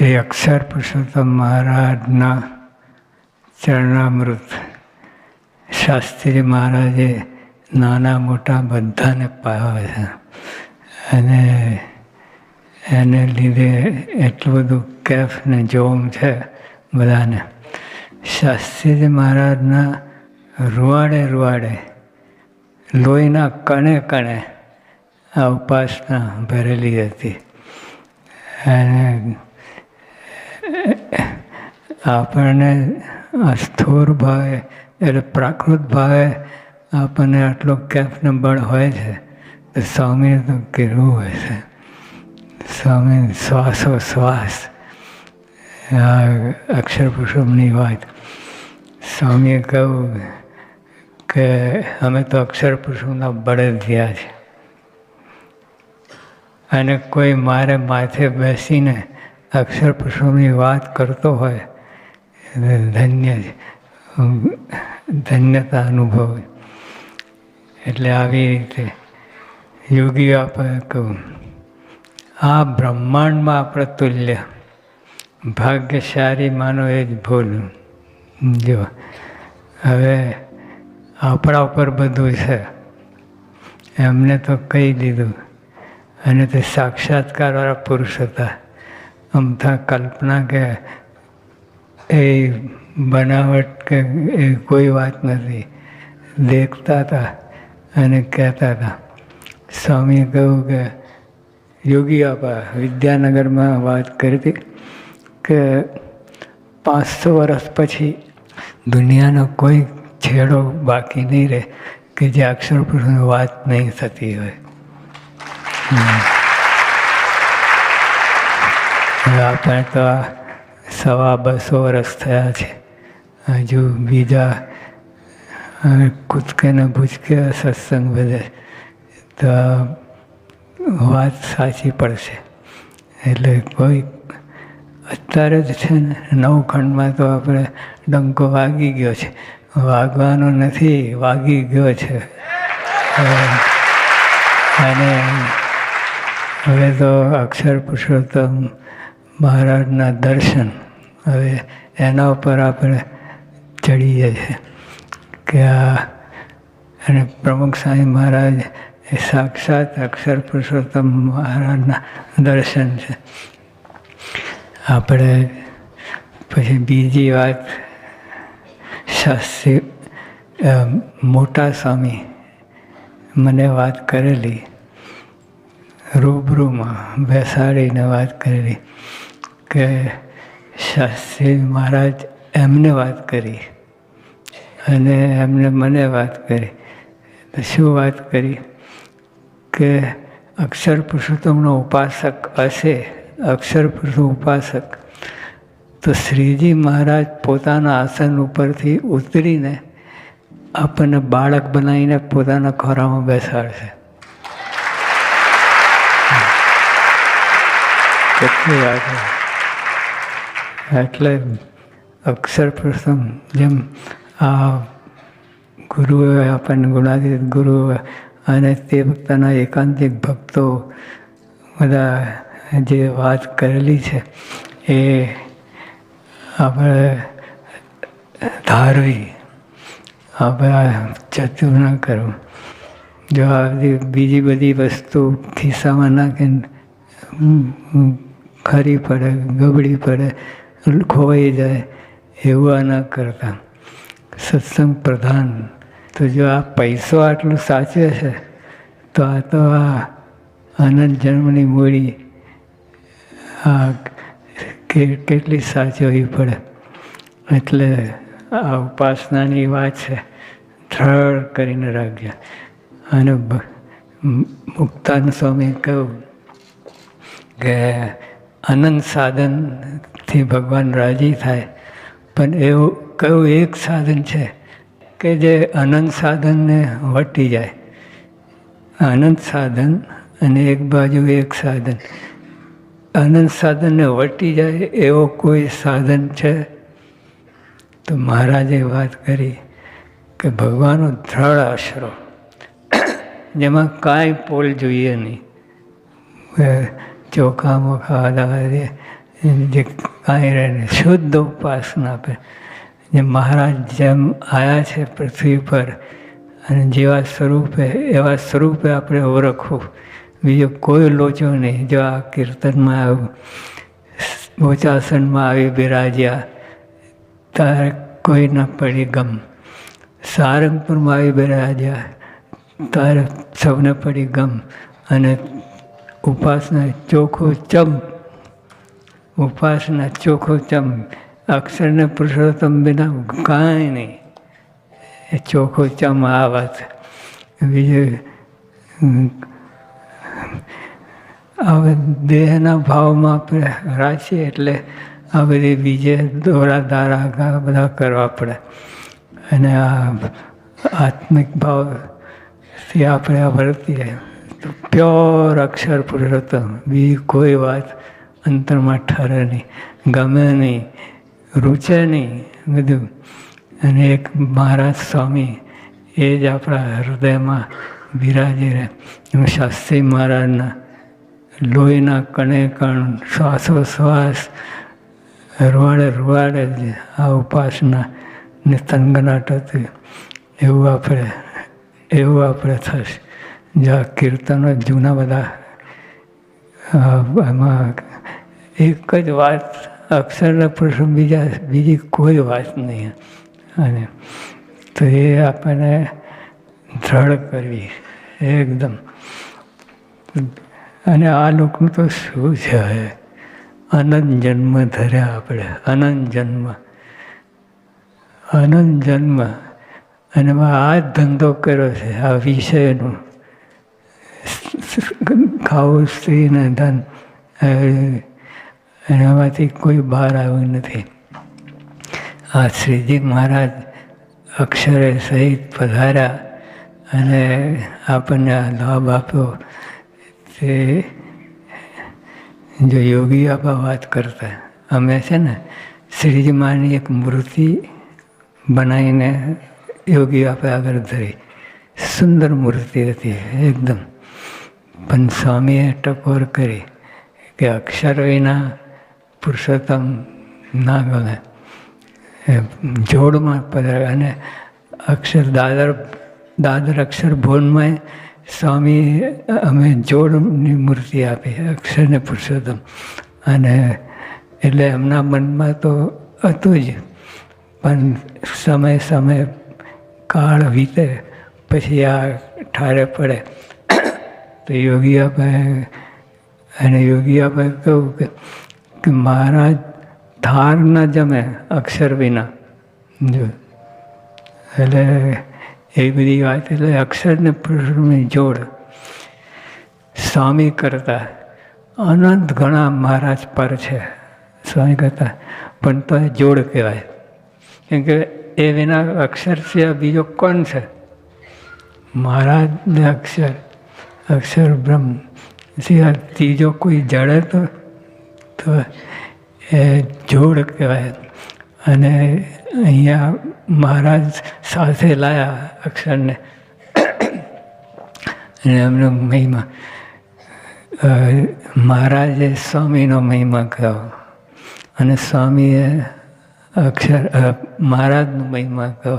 શ્રી અક્ષર પુરુષોત્તમ મહારાજના ચરણામૃત. શાસ્ત્રી મહારાજે નાના મોટા બધાને પાવે છે. અને એને લીધે એટલું બધું કેફ ને જોમ છે બધાને. શાસ્ત્રીજી મહારાજના રૂવાડે રૂવાડે, લોહીના કણે કણે આ ઉપાસના ભરેલી હતી. અને આપણને આ ભાવે એટલે પ્રાકૃત ભાવે આપણને આટલો કેફને બળ હોય છે, તો સ્વામીએ તો કેવું હોય છે. સ્વામી, શ્વાસો શ્વાસ. આ અક્ષર પુરુષોત્તમની વાત. સ્વામીએ કહ્યું કે અમે તો અક્ષર પુરુષોના બળદિયા છે. અને કોઈ મારે માથે બેસીને અક્ષર પુરુષોની વાત કરતો હોય ધન્ય ધન્યતા અનુભવ. એટલે આવી રીતે યોગી આપણે કહું આ બ્રહ્માંડમાં આપણે તુલ્ય ભાગ્યશાળી માનો એ જ ભૂલ. જો હવે આપણા ઉપર બધું છે, એમને તો કહી દીધું. અને તે સાક્ષાત્કારવાળા પુરુષ હતા. અમથા કલ્પના કે એ બનાવટ કે એ કોઈ વાત નથી. દેખતા હતા અને કહેતા હતા સ્વામીએ કહ્યું કે યોગી આપા, વિદ્યાનગરમાં વાત કરી હતી કે પાંચસો વર્ષ પછી દુનિયાનો કોઈ છેડો બાકી નહીં રહે, કે જે અક્ષર વાત નહીં થતી હોય. આપણે તો આ સવા બસો વર્ષ થયા છે. હજુ બીજા કૂદકે ને ભૂચકે સત્સંગ બધે તો વાત સાચી પડશે. એટલે કોઈ, અત્યારે જ છે ને નવ ખંડમાં તો આપણે ડંકો વાગી ગયો છે. વાગવાનો નથી, વાગી ગયો છે. અને હવે તો અક્ષર પુરુષોત્તમ મહારાજના દર્શન. હવે એના ઉપર આપણે ચડીએ છીએ કે આ અને પ્રમુખ સ્વામી મહારાજ એ સાક્ષાત અક્ષર પુરુષોત્તમ મહારાજના દર્શન છે. આપણે પછી બીજી વાત શાસ્ત્રી મોટા સ્વામી મને વાત કરેલી, રૂબરૂમાં બેસાડીને વાત કરેલી. કે શાસ્ત્રી મહારાજ એમને વાત કરી અને એમને મને વાત કરી. તો શું વાત કરી? કે અક્ષર પુરુષોત્તમનો ઉપાસક હશે, અક્ષર પુરુષ ઉપાસક. તો શ્રીજી મહારાજ પોતાના આસન ઉપરથી ઉતરીને આપણને બાળક બનાવીને પોતાના ખોરામાં બેસાડશે. કેટલી વાત એટલે અક્ષર પ્રથમ જેમ આ ગુરુએ આપણને ગુણાતીત ગુરુ અને તે વખતના એકાંતિક ભક્તો બધા જે વાત કરેલી છે એ આપણે ધારવી, આપણે ચતુર ન કરવું. જો આ બીજી બધી વસ્તુ ખિસ્સામાં નાખીને ખરી પડે, ગબડી પડે ખોવાઈ જાય એવું ન કરતા. સત્સંગ પ્રધાન, તો જો આ પૈસો આટલું સાચવે છે, તો આ તો આ અનંત જન્મની મૂડી, આ કેટલી સાચવવી પડે. એટલે આ ઉપાસનાની વાત છે, દ્રઢ કરીને રાખજો. અને મુક્તાન સ્વામી કહ્યું કે અનંત સાધનથી ભગવાન રાજી થાય. પણ એવું કયું એક સાધન છે કે જે અનંત સાધનને વટી જાય? અનંત સાધન અને એક બાજુ એક સાધન. અનંત સાધનને વટી જાય એવો કોઈ સાધન છે? તો મહારાજે વાત કરી કે ભગવાનનો દ્રઢ આશરો. જેમાં કાંઈ પોલ જોઈએ નહીં. ચોખા મોખા જે કાંઈ રહે નહીં શુદ્ધ ઉપાસના આપે. જે મહારાજ જેમ આવ્યા છે પૃથ્વી પર અને જેવા સ્વરૂપે, એવા સ્વરૂપે આપણે ઓળખવું બીજો કોઈ લોચો નહીં. જો આ કીર્તનમાં આવ્યું બોચાસનમાં આવી બિરાજ્યા, તારે કોઈ ન પડી ગમ. સારંગપુરમાં આવી બિરાજ્યા, તારે સૌને પડી ગમ. અને ઉપાસના ચોખ્ખો ચમ ઉપાસના ચોખ્ખો અક્ષરને પુરુષોત્તમ વિના કાંઈ નહીં. એ ચોખ્ખો આ વાત. બીજું, હવે દેહના ભાવમાં આપણે રાખીએ એટલે આ બધી બીજે દોરા દારા બધા કરવા પડે. અને આ આત્મિક ભાવથી આપણે આ વર્તીએ. તો પ્યોર અક્ષર પુરુષોત્તમ, બીજી કોઈ વાત અંતરમાં ઠરે નહીં, ગમે નહીં, રૂચે નહીં, બધું. અને એક મહારાજ સ્વામી એ જ આપણા હૃદયમાં બિરાજી રહે. એમાં શાસ્ત્રી મહારાજના લોહીના કણે કણ, શ્વાસોશ્વાસ, રૂવાડે રૂવાડે જ આ ઉપાસના ને તનગનાટ હતી. એવું આપણે એવું આપણે થશે. જ્યાં કીર્તનો જૂના બધા એમાં એક જ વાત અક્ષરના પ્રસંગ બીજા, બીજી કોઈ વાત નહીં. અને તો એ આપણને દ્રઢ કરવી, એકદમ. અને આ લોકનું તો શું છે? અનંત જન્મ ધર્યા આપણે, અનંત જન્મ. અનંત જન્મ. અને આ જ ધંધો કર્યો છે, આ વિષયનો. ખાવું, સ્ત્રીને ધન એનામાંથી કોઈ બહાર આવ્યું નથી. આ શ્રીજી મહારાજ અક્ષરે સહિત પધાર્યા અને આપણને આ લાભ આપ્યો તે જો યોગી આપા વાત કરતા. અમે છે ને શ્રીજી માની એક મૂર્તિ બનાવીને યોગી આપે આગળ ધરી. સુંદર મૂર્તિ હતી એકદમ. પણ સ્વામીએ ટકોર કરી કે અક્ષર વિના પુરુષોત્તમ ના ગમે જોડમાં પધારે અને અક્ષર દાદર દાદર અક્ષર ભોનમાં સ્વામી અમે જોડની મૂર્તિ આપી, અક્ષરને પુરુષોત્તમ. અને એટલે એમના મનમાં તો હતું જ, પણ સમય સમય કાળ વીતે, પછી આ ઠારે પડે. તો યોગી આપણે અને યોગી આપણે કહું કે કે મહારાજ, ધાર ન જમે અક્ષર વિના. જો, એટલે એ બધી વાત, એટલે અક્ષરને પુરુષની જોડ સ્વામી કરતા. અનંત ઘણા મહારાજ પર છે, સ્વામી કરતા. પણ તો એ જોડ કહેવાય. કેમ કે એ વિના અક્ષર સિવાય બીજો કોણ છે? મહારાજને અક્ષર અક્ષર બ્રહ્મ. સિવાય ત્રીજો કોઈ જડે તો તો, એ, જોડ કહેવાય. અને અહીંયા મહારાજ સાથે લાયા અક્ષરને. અને એમનો મહિમા. મહારાજે સ્વામીનો મહિમા કહ્યો અને સ્વામીએ અક્ષર મહારાજનો મહિમા કહ્યો